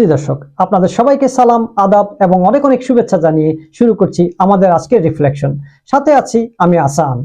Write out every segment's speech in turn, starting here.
সুধী দর্শক, আপনাদের সবাইকে সালাম, আদাব এবং অনেক অনেক শুভেচ্ছা জানিয়ে শুরু করছি আমাদের আজকের রিফ্লেকশন সাথে আছি আমি আসান।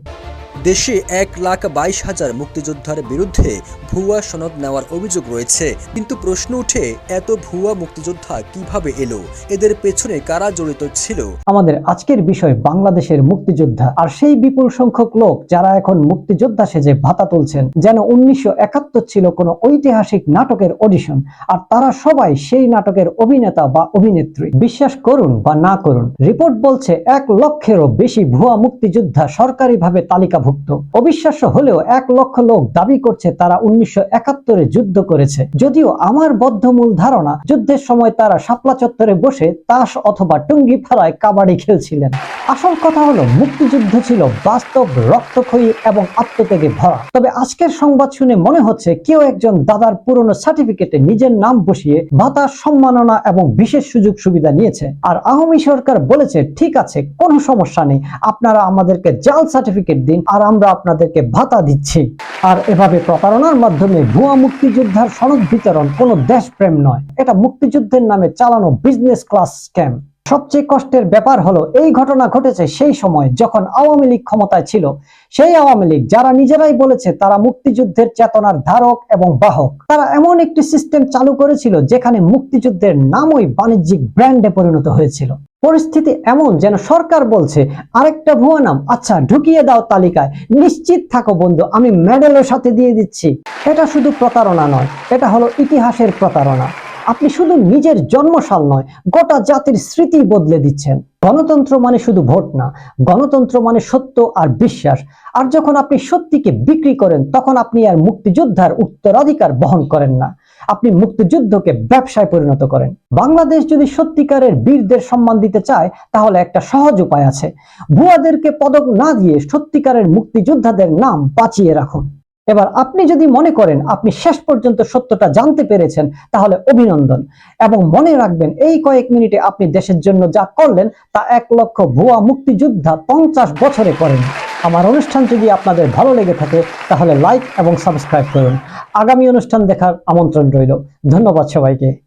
দেশে এক লাখ বাইশ হাজার মুক্তিযোদ্ধার বিরুদ্ধে ভুয়া সনদ নেওয়ার অভিযোগ রয়েছে। কিন্তু প্রশ্ন উঠে, এত ভুয়া মুক্তিযোদ্ধা কীভাবে এলো? এদের পেছনে কারা জড়িত ছিল? আমাদের আজকের বিষয় বাংলাদেশের মুক্তিযোদ্ধা। আর সেই বিপুল সংখ্যক লোক যারা এখন মুক্তিযোদ্ধা সেজে ভাতা তুলছেন, যেন উনিশশো একাত্তর ছিল কোনো ঐতিহাসিক নাটকের অডিশন আর তারা সবাই সেই নাটকের অভিনেতা বা অভিনেত্রী। বিশ্বাস করুন বা না করুন রিপোর্ট বলছে এক লক্ষেরও বেশি ভুয়া মুক্তিযোদ্ধা সরকারিভাবে তালিকাভুক্ত অবিশ্বাস্য হলেও এক লক্ষ লোক দাবি করছে তারা উনিশশো একাত্তরে যুদ্ধ করেছে। যদিও আমার বদ্ধমূল ধারণা, যুদ্ধের সময় তারা শাপলা চত্বরে বসে তাস অথবা টুঙ্গি ফেলায় কাবাডি খেলছিলেন। আসল কথা হলো, মুক্তিযুদ্ধ ছিল বাস্তব রক্তক্ষয়ী এবং আত্মত্যাগে ভরা। তবে আজকের সংবাদ শুনে মনে হচ্ছে কেউ একজন দাদার পুরনো সার্টিফিকেটে নিজের নাম বসিয়ে ভাতা, সম্মাননা এবং বিশেষ সুযোগ সুবিধা নিয়েছে। আর আওয়ামী সরকার বলেছে, ঠিক আছে, কোনো সমস্যা নেই, আপনারা আমাদেরকে জাল সার্টিফিকেট দিন আর আমরা আপনাদেরকে ভাতা দিচ্ছি। আর এভাবে প্রতারণার মাধ্যমে ভুয়া মুক্তিযোদ্ধার সনদ বিতরণ কোনো দেশপ্রেম নয়। এটা মুক্তিযুদ্ধের নামে চালানো বিজনেস ক্লাস স্ক্যাম সবচেয়ে কষ্টের ব্যাপার হলো, এই ঘটনা ঘটেছে সেই সময় যখন আওয়ামী লীগ ক্ষমতায় ছিল। সেই আওয়ামী লীগ যারা নিজেরাই বলেছে তারা মুক্তিযুদ্ধের চেতনার ধারক এবং বাহক। তারা এমন একটি সিস্টেম চালু করেছিল যেখানে মুক্তিযুদ্ধের নামই বাণিজ্যিক ব্র্যান্ডে পরিণত হয়েছিল। পরিস্থিতি এমন যেন সরকার বলছে, আরেকটা ভুয়া নাম আচ্ছা ঢুকিয়ে দাও তালিকায়। নিশ্চিত থাকো বন্ধু, আমি মেডেলের সাথে দিয়ে দিচ্ছি। এটা শুধু প্রতারণা নয়, এটা হলো ইতিহাসের প্রতারণা। আপনি শুধু নিজের জন্মসাল নয়, গোটা জাতির স্মৃতি বদলে দিচ্ছেন। গণতন্ত্র মানে শুধু ভোট না, গণতন্ত্র মানে সত্য আর বিশ্বাস। আর যখন আপনি সত্যিকে বিক্রি করেন, তখন আপনি আর মুক্তিযোদ্ধার উত্তরাধিকার বহন করেন না। আপনি মুক্তিযুদ্ধকে ব্যবসায় পরিণত করেন। বাংলাদেশ যদি সত্যিকারের বীরদের সম্মান দিতে চায়, তাহলে একটা সহজ উপায় আছে। ভুয়াদেরকে পদক না দিয়ে সত্যিকারের মুক্তিযোদ্ধাদের নাম বাঁচিয়ে রাখুন। এবার আপনি যদি মনে করেন আপনি শেষ পর্যন্ত সত্যটা জানতে পেরেছেন, তাহলে অভিনন্দন। এবং মনে রাখবেন, এই কয়েক মিনিটে আপনি দেশের জন্য যা করলেন তা এক লক্ষ ভুয়া মুক্তিযোদ্ধা পঞ্চাশ বছরে করেন। আমার অনুষ্ঠান যদি আপনাদের ভালো লেগে থাকে, তাহলে লাইক এবং সাবস্ক্রাইব করুন। আগামী অনুষ্ঠান দেখার আমন্ত্রণ রইল। ধন্যবাদ সবাইকে।